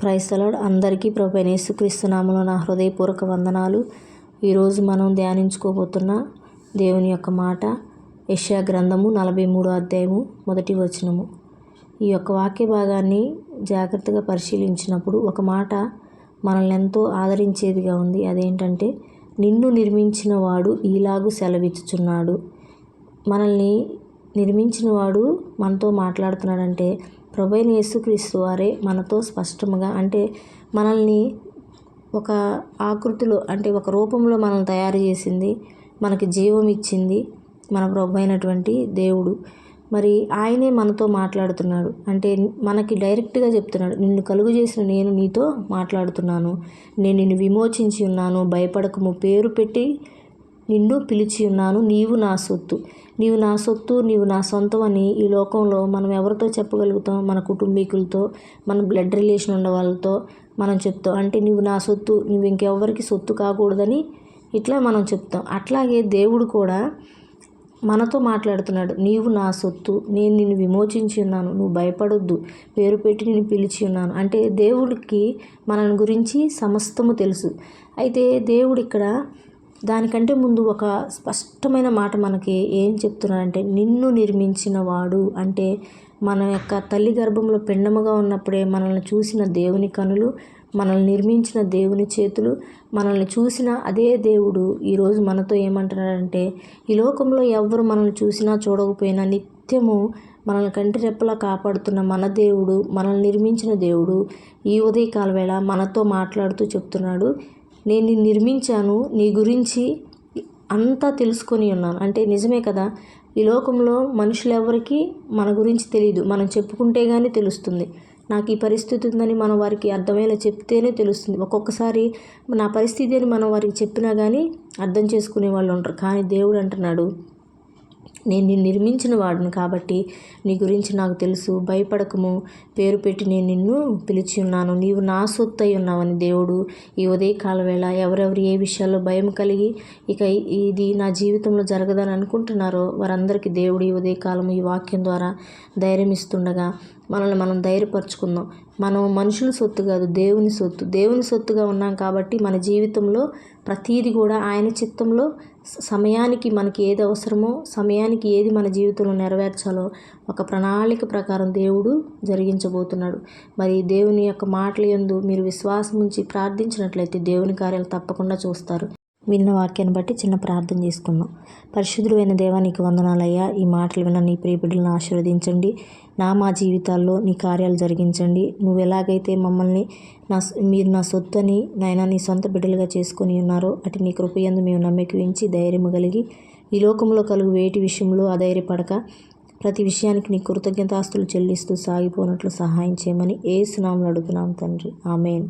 క్రైస్తలాడ్ అందరికీ ప్రభు యేసుక్రీస్తునామలో నా హృదయపూర్వక వందనాలు. ఈరోజు మనం ధ్యానించుకోబోతున్న దేవుని యొక్క మాట యష్యా గ్రంథము నలభై మూడో అధ్యాయము మొదటి వచనము. ఈ యొక్క వాక్య భాగాన్ని జాగ్రత్తగా పరిశీలించినప్పుడు ఒక మాట మనల్ని ఎంతో ఆదరించేదిగా ఉంది. అదేంటంటే నిన్ను నిర్మించిన వాడు ఈలాగు సెలవిచ్చుచున్నాడు. మనల్ని నిర్మించిన వాడు మనతో మాట్లాడుతున్నాడంటే ప్రభైన యేసుక్రీస్తు వారే మనతో స్పష్టముగా అంటే మనల్ని ఒక ఆకృతిలో అంటే ఒక రూపంలో మనల్ని తయారు చేసింది మనకి జీవం ఇచ్చింది మన ప్రభు అయినటువంటి దేవుడు. మరి ఆయనే మనతో మాట్లాడుతున్నాడు. అంటే మనకి డైరెక్ట్గా చెప్తున్నాడు నిన్ను కలుగు చేసిన నేను నీతో మాట్లాడుతున్నాను. నేను నిన్ను విమోచించి ఉన్నాను. భయపడకము. పేరు పెట్టి నిన్ను పిలిచి ఉన్నాను నీవు నా సొత్తు. నీవు నా సొత్తు నీవు నా సొంతం అని ఈ లోకంలో మనం ఎవరితో చెప్పగలుగుతాం? మన కుటుంబీకులతో మన బ్లడ్ రిలేషన్ ఉన్న వాళ్ళతో మనం చెప్తాం. అంటే నీవు నా సొత్తు నువ్వు ఇంకెవరికి సొత్తు కాకూడదని ఇట్లా మనం చెప్తాం. అట్లాగే దేవుడు కూడా మనతో మాట్లాడుతున్నాడు. నీవు నా సొత్తు నేను నిన్ను విమోచించి ఉన్నాను. నువ్వు భయపడొద్దు. పేరు పెట్టి నేను పిలిచి ఉన్నాను. అంటే దేవుడికి మన గురించి సమస్తము తెలుసు. అయితే దేవుడు ఇక్కడ దానికంటే ముందు ఒక స్పష్టమైన మాట మనకి ఏం చెప్తున్నాడంటే నిన్ను నిర్మించిన వాడు అంటే మన యొక్క తల్లి గర్భంలో పిండముగా ఉన్నప్పుడే మనల్ని చూసిన దేవుని కనులు మనల్ని నిర్మించిన దేవుని చేతులు మనల్ని చూసిన అదే దేవుడు ఈరోజు మనతో ఏమంటున్నాడంటే ఈ లోకంలో ఎవరు మనల్ని చూసినా చూడకపోయినా నిత్యము మనల్ని కంటి రెప్పలా కాపాడుతున్న మన దేవుడు మనల్ని నిర్మించిన దేవుడు ఈ ఉదయకాల వేళ మనతో మాట్లాడుతూ చెప్తున్నాడు. నేను నిర్మించాను నీ గురించి అంతా తెలుసుకొని ఉన్నాను. అంటే నిజమే కదా ఈ లోకంలో మనుషులు ఎవరికి మన గురించి తెలియదు మనం చెప్పుకుంటే కానీ తెలుస్తుంది. నాకు ఈ పరిస్థితి ఉందని మనం వారికి అర్థమయ్యేలా చెప్తేనే తెలుస్తుంది. ఒక్కొక్కసారి నా పరిస్థితి అని మనం వారికి చెప్పినా కానీ అర్థం చేసుకునే వాళ్ళు ఉంటారు కానీ దేవుడు అంటున్నాడు నేను నిన్ను నిర్మించిన వాడిని కాబట్టి నీ గురించి నాకు తెలుసు. భయపడకము. పేరు పెట్టి నేను నిన్ను పిలిచి ఉన్నాను. నీవు నా సొత్తు అయి ఉన్నావని దేవుడు ఈ ఉదయకాల వేళ ఎవరెవరు ఏ విషయాల్లో భయం కలిగి ఇక ఇది నా జీవితంలో జరగదని అనుకుంటున్నారో వారందరికీ దేవుడు ఈ ఉదయకాలం ఈ వాక్యం ద్వారా ధైర్యం ఇస్తుండగా మనల్ని మనం ధైర్యపరచుకుందాం. మనం మనుషుల సొత్తు కాదు దేవుని సొత్తు. దేవుని సొత్తుగా ఉన్నాం కాబట్టి మన జీవితంలో ప్రతీది కూడా ఆయన చిత్తంలో సమయానికి మనకి ఏది అవసరమో సమయానికి ఏది మన జీవితంలో నెరవేర్చాలో ఒక ప్రణాళిక ప్రకారం దేవుడు జరిగించబోతున్నాడు. మరి దేవుని యొక్క మాటలు ఎందు మీరు విశ్వాసం ఉంచి ప్రార్థించినట్లయితే దేవుని కార్యాలు తప్పకుండా చూస్తారు. విన్న వాక్యాన్ని బట్టి చిన్న ప్రార్థన చేసుకుందాం. పరిశుద్ధుడు అయిన దేవానికి వందనాలయ్యా. ఈ మాటలు విన్న నీ ప్రియబిడ్డలను ఆశీర్వదించండి. నా మా జీవితాల్లో నీ కార్యాలు జరిగించండి. నువ్వు ఎలాగైతే మమ్మల్ని నా మీరు నా సొత్తని నాయన నీ సొంత బిడ్డలుగా చేసుకొని ఉన్నారో అటు నీ కృపయందు మేము నమ్మకించి ధైర్యము కలిగి ఈ లోకంలో కలుగు వేటి విషయంలో అధైర్యపడక ప్రతి విషయానికి నీ కృతజ్ఞతాస్తులు చెల్లిస్తూ సాగిపోనట్లు సహాయం చేయమని ఏ సునాములు అడుగుతున్నాం తండ్రి. ఆమెన్.